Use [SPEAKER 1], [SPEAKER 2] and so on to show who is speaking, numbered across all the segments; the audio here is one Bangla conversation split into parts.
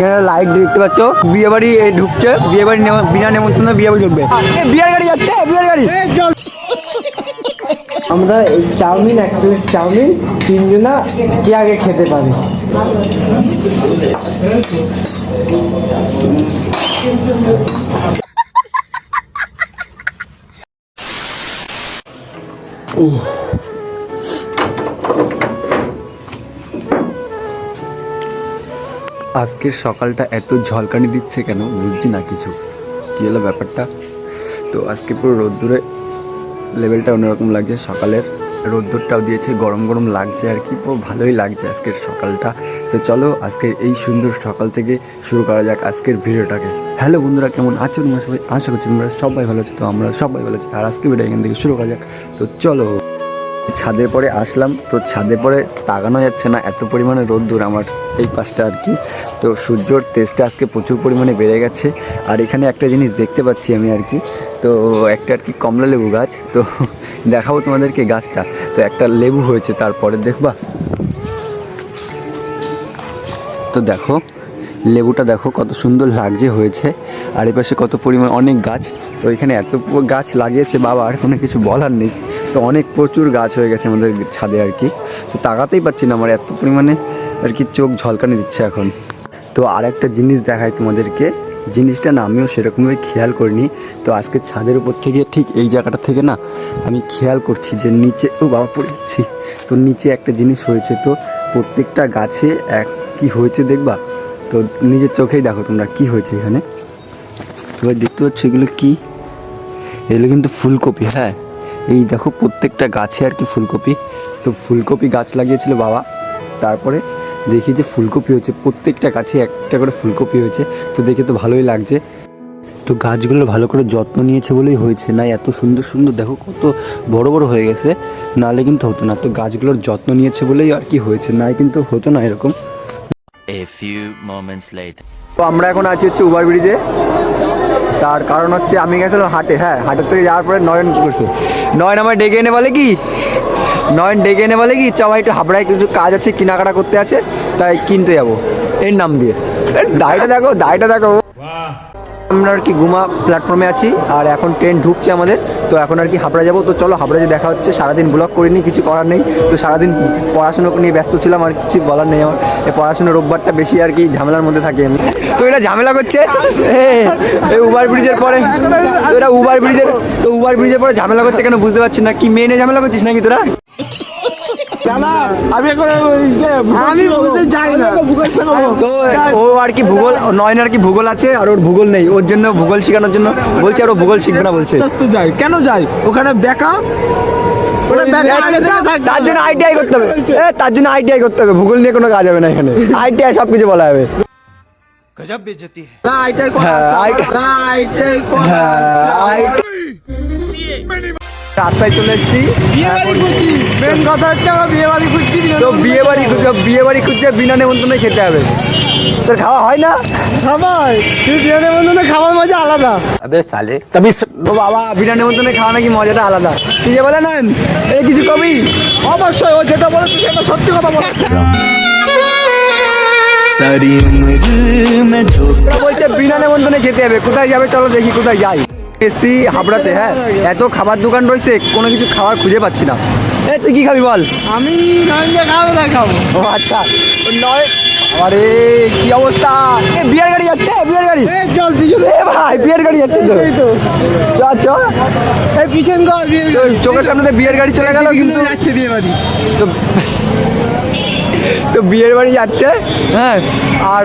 [SPEAKER 1] এখানে লাইট দেখতে পাচ্ছ বিয়ে বাড়ি এই ঢুকছে বিয়ে বাড়ি বিনা নেমন্তন্ন বিয়ে বাড়ি ঢুকবে এ, বিয়ের গাড়ি যাচ্ছে বিয়ের গাড়ি।
[SPEAKER 2] আমরা এই চাউমিন এক প্লেট চাউমিন তিনজনা কে আগে খেতে পারি?
[SPEAKER 1] আজকের সকালটা এত ঝলকানি দিচ্ছে কেন? বুঝছি না কিছু। কী হলো ব্যাপারটা? তো আজকে পুরো রোদ্দুরে লেভেলটা অন্যরকম লাগছে। সকালের রোদ্দুরটাও দিয়েছে, গরম গরম লাগছে আর কি। পুরো ভালোই লাগছে আজকের সকালটা। তো চলো আজকের এই সুন্দর সকাল থেকে শুরু করা যাক আজকের ভিডিওটাকে। হ্যালো বন্ধুরা, কেমন আছো তোমরা সবাই? আশা করছি তোমরা সবাই ভালো আছো। তো আমরা সবাই ভালো আছি। আর আজকে ভিডিও এখান থেকে শুরু করা যাক। তো চলো। ছাদের পরে আসলাম। তো ছাদে পরে তাকানো যাচ্ছে না, এত পরিমাণে রোদ্দুর আমার এই পাশটা আর কি। তো সূর্যর তেজটা আজকে প্রচুর পরিমাণে বেড়ে গেছে। আর এখানে একটা জিনিস দেখতে পাচ্ছি আমি আর কি। তো একটা আর কি কমলা লেবু গাছ। তো দেখাবো তোমাদেরকে গাছটা। তো একটা লেবু হয়েছে, তারপরে দেখবা। তো দেখো, লেবুটা দেখো কত সুন্দর লাগছে হয়েছে। আর এই পাশে কত পরিমাণ অনেক গাছ। তো এখানে এত গাছ লাগিয়েছে বাবা, আর কোনো কিছু বলার নেই। তো অনেক প্রচুর গাছ হয়ে গেছে আমাদের ছাদে আর কি। তো তাকাতেই পাচ্ছি না, আমার এত পরিমাণে আর কি চোখ ঝলকানি দিচ্ছে এখন। তো আর একটা জিনিস দেখাই তোমাদেরকে। জিনিসটা না, আমিও সেরকমভাবে খেয়াল করিনি। তো আজকে ছাদের উপর থেকে ঠিক এই জায়গাটা থেকে না, আমি খেয়াল করছি যে নিচে, ও বাবা পড়েছি তো নিচে একটা জিনিস হয়েছে তো, প্রত্যেকটা গাছে এক কি হয়েছে দেখবা? তো নিজের চোখেই দেখো তোমরা কি হয়েছে এখানে। তোমরা দেখতে পাচ্ছ এগুলো কী? এগুলো কিন্তু ফুলকপি হ্যাঁ। এই দেখো প্রত্যেকটা গাছে আর কি ফুলকপি। তো ফুলকপি গাছ লাগিয়েছিল বাবা। তারপরে দেখি যে ফুলকপি হয়েছে, প্রত্যেকটা গাছে একটা করে ফুলকপি হয়েছে। তো দেখে তো ভালোই লাগছে। তো গাছগুলো ভালো করে যত্ন নিয়েছে বলেই হয়েছে। না, এত সুন্দর সুন্দর, দেখো কত বড় বড় হয়ে গেছে। নাহলে কিন্তু হতো না। তো গাছগুলোর যত্ন নিয়েছে বলেই আর কি হয়েছে। নাই কিন্তু হতো না এরকম।
[SPEAKER 3] A few moments later.
[SPEAKER 1] তো আমরা এখন আছি হচ্ছে উবার ব্রিজে তার কারণ হচ্ছে আমি গেছিলাম হাটে হ্যাঁ হাটের থেকে যাওয়ার পরে নয়ন করছে? নয়ন আমার ডেকে এনে বলে কি, নয়ন ডেকে এনে বলে কি, চ ভাই, একটু হাবড়ায় কিছু কাজ আছে, কেনাকাটা করতে আছে, তাই কিনতে যাব। এর নাম দিয়ে। দাড়িটা দেখো দাড়িটা দেখো। আমরা আর কি গুমা প্ল্যাটফর্মে আছি, আর এখন ট্রেন ঢুকছে আমাদের, তো এখন আর কি হাবড়া যাব। তো চলো হাবড়া যে দেখা হচ্ছে, সারাদিন ব্লগ করিনি, কিছু করার নেই। তো সারাদিন পড়াশুনো নিয়ে ব্যস্ত ছিলাম, আর কিছু বলার নেই আমার। পড়াশুনো রোববারটা বেশি আর কি ঝামেলার মধ্যে থাকি আমি। তো এটা ঝামেলা করছে। এই উবার ব্রিজের পরে তো এটা উবার ব্রিজের তো উবার ব্রিজের পরে ঝামেলা করছে কেন বুঝতে পারছি না। কি মেনে ঝামেলা করছিস নাকি তোরা?
[SPEAKER 2] আমি এখন আমি বুঝতে চাই না।
[SPEAKER 1] তো ও আর কি ভূগোল নয়ন আর কি ভূগোল আছে আর ওর ভূগোল নেই। ওর জন্য ভূগোল শেখানোর জন্য বলছে আর ও ভূগোল শিখবে না বলছে।
[SPEAKER 2] যাই। কেন যাই? ওখানে বেকা
[SPEAKER 1] তার জন্য আইটিআই করতে হবে। তার জন্য আইটিআই করতে হবে। ভূগোল নিয়ে কোনো কাজ হবে না এখানে। আইটিআই সব কিছু বলা হবে। রাস্তায় চলে এসেছি।
[SPEAKER 2] মেন কথা হচ্ছে আমার বিয়ে বাড়ি খুঁজছি
[SPEAKER 1] তো বিয়ে বাড়ি বিয়ে বাড়ি খুঁজছে বিনা নেমন্তন্নে খেতে হবে। তোর খাওয়া হয় না?
[SPEAKER 2] খাওয়া তুই বিনা নেমন্তন্নে খাওয়ার মজা আলাদা।
[SPEAKER 1] আবে সালে। তবে বাবা বিনা নেমন্তন্নে খাওয়া নাকি মজাটা আলাদা। তুই যে বলে নেন এই কিছু কবি?
[SPEAKER 2] অবশ্যই ও যেটা বলে তুই সেটা সত্যি কথা বলে।
[SPEAKER 1] বলছে বিনা নেমন্তন্নে খেতে হবে। কোথায় যাবে? চলো দেখি কোথায় যাই। এসছি হাবড়াতে হ্যাঁ। এত খাবার দোকান রয়েছে কোনো কিছু খাবার খুঁজে পাচ্ছি না। এ তুই কি খাবি বল?
[SPEAKER 2] আমি খাব না খাব।
[SPEAKER 1] ও আচ্ছা। নয় আরে কি অবস্থা? এ বিয়ার গাড়ি যাচ্ছে বিয়ার গাড়ি।
[SPEAKER 2] চল পিছনে।
[SPEAKER 1] এ ভাই বিয়ার গাড়ি যাচ্ছে তো।
[SPEAKER 2] এই তো।
[SPEAKER 1] চ চ।
[SPEAKER 2] এই পিছন কর
[SPEAKER 1] চোখের সামনে দিয়ে বিয়ের গাড়ি চলে গেল কিন্তু
[SPEAKER 2] যাচ্ছে বিয়ে বাড়ি।
[SPEAKER 1] তো তো বিয়ের বাড়ি যাচ্ছে হ্যাঁ। আর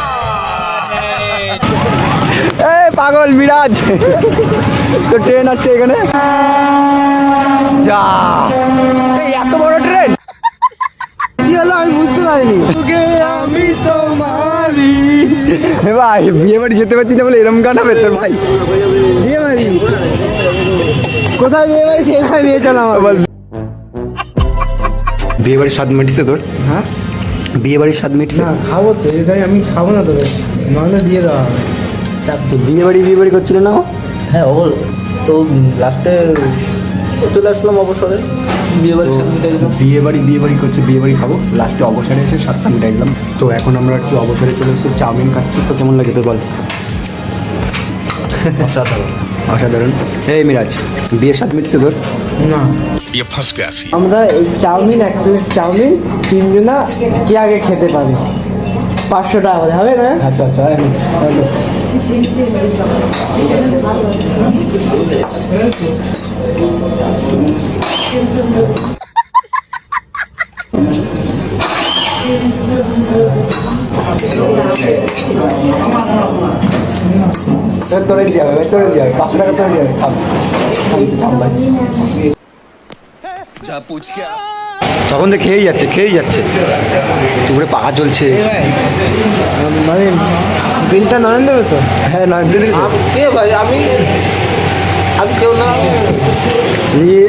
[SPEAKER 1] পাগল মিরাজ তো ট্রেন আসছে এখানে। যা। এত বড় ট্রেন? কি
[SPEAKER 2] গেল আমি বুঝতে পারিনি। আমি তোমারি
[SPEAKER 1] ভাই বিয়ে বাড়ি যেতে পারছি না বলে এরম গান হবে তোর ভাই?
[SPEAKER 2] বিয়ে বাড়ি? কোথায় বিয়ে বাড়ি? সেখানে নিয়ে চলো আমার
[SPEAKER 1] বল। বিয়ে বাড়ির স্বাদ মিটছে তোর?
[SPEAKER 2] হ্যাঁ?
[SPEAKER 1] বিয়ে বাড়ির স্বাদ মিটছে?
[SPEAKER 2] না খাব তো এটাই আমি খাব না তোকে। নাহলে দিয়ে দেওয়া হবে।
[SPEAKER 1] বিয়ে বাড়ি বিয়ে বাড়ি করছিল না
[SPEAKER 4] হ্যাঁ ও তো লাস্টে চলে আসলাম অবসরে। বিয়ে বাড়ি
[SPEAKER 1] বিয়ে বাড়ি বিয়ে করছে বিয়ে বাড়ি খাব। লাস্টে অবসরে এসে সাতটা মিটার গেলাম তো এখন আমরা একটু অবসরে চলে এসেছি চাউমিন খাচ্ছি। তো কেমন লাগে তোর বল?
[SPEAKER 4] অসাধারণ।
[SPEAKER 1] এই মিরাজ বিয়ে সাথে মিটছে তোর?
[SPEAKER 2] না। আমরা এই চাউমিন এক প্লেট চাউমিন তিনজনা কে আগে খেতে পারি? পাঁচশো টাকা হবে না?
[SPEAKER 1] আচ্ছা আচ্ছা।, আচ্ছা, আচ্ছা। টাকা তখন তো খেয়েই যাচ্ছে খেয়েই যাচ্ছে। দুপুরে পাকা চলছে
[SPEAKER 2] মানে বিলটা নয়ন দেবে তো?
[SPEAKER 1] হ্যাঁ না দিদি
[SPEAKER 4] কে ভাই আমি আমি কেউ না।
[SPEAKER 1] দিয়ে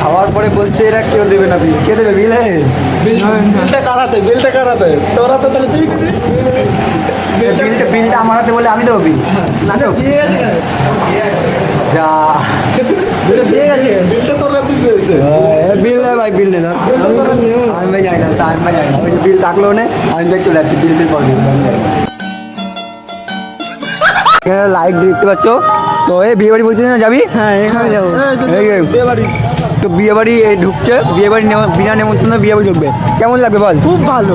[SPEAKER 1] খাওয়ার পরে বলছে এরা কেউ দেবে না বিল। কে দেবে বিল? হ্যাঁ
[SPEAKER 4] বিলটা কারাতে বিলটা কারাতে তোরা তো তাহলে তুই
[SPEAKER 1] বিলটা বিলটা আমার হাতে বলে আমি দেবো বিল। না দেবো? যা। বিল নেই ভাই বিল নেই না আমি ভাই যাই না আমি ভাই যাই না। বিল থাকলেও নেই আমি ভাই চলে যাচ্ছি বিল বিল পর দিন লাইট দেখতে পাচ্ছ। তো এই বিয়ে বাড়ি বলছিস না যাবি?
[SPEAKER 2] হ্যাঁ এখানে যাব।
[SPEAKER 1] এই যে, তো বিয়ে বাড়ি ঢুকছে। বিয়ে বাড়ি বিনা নেমন্তন্ন বিয়ে বাড়ি ঢুকবে। কেমন লাগবে বল?
[SPEAKER 2] খুব ভালো।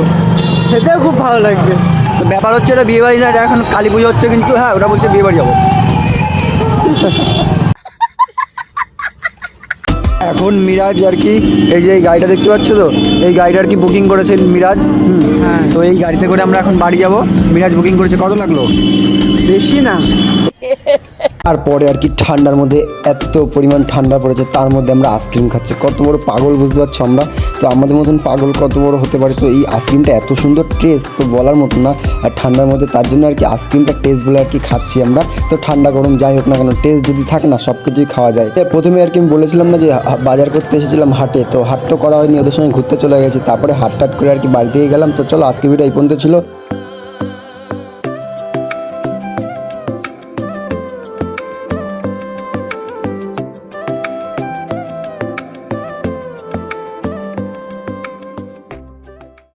[SPEAKER 2] সেটাও খুব ভালো লাগবে
[SPEAKER 1] তো ব্যাপার হচ্ছে এটা বিয়ে বাড়ি না এটা এখন কালী পুজো হচ্ছে কিন্তু হ্যাঁ ওটা বলছে বিয়ে বাড়ি যাব। এখন মিরাজ আর কি এই যে এই গাড়িটা দেখতে পাচ্ছ তো? এই গাড়িটা আর কি বুকিং করেছেন মিরাজ? হুম
[SPEAKER 2] হ্যাঁ।
[SPEAKER 1] তো এই গাড়িতে করে আমরা এখন বাড়ি যাব। মিরাজ বুকিং করেছে কত লাগল?
[SPEAKER 2] বেশি না।
[SPEAKER 1] তারপরে আর কি ঠান্ডার মধ্যে এত পরিমাণ ঠান্ডা পড়েছে, তার মধ্যে আমরা আইসক্রিম খাচ্ছি। কত বড় পাগল বুঝতে পারছ আমরা? তো আমাদের মতন পাগল কত বড় হতে পারে? তো এই আইসক্রিমটা এত সুন্দর টেস্ট তো বলার মতো না। আর ঠান্ডার মধ্যে তার জন্য আর কি আইসক্রিমটা টেস্ট বলে আর কি খাচ্ছি আমরা। তো ঠান্ডা গরম যাই হোক না কেন টেস্ট যদি থাকে না, সব কিছুই খাওয়া যায়। প্রথমে আর কি আমি বলেছিলাম না যে বাজার করতে এসেছিলাম হাটে, তো হাট তো করা হয়নি, ওদের সঙ্গে ঘুরতে চলে গেছি। তারপরে হাট টাট করে আর কি বাড়ি গেলাম। তো চলো আজকে ভিডিও এই পর্যন্ত ছিল।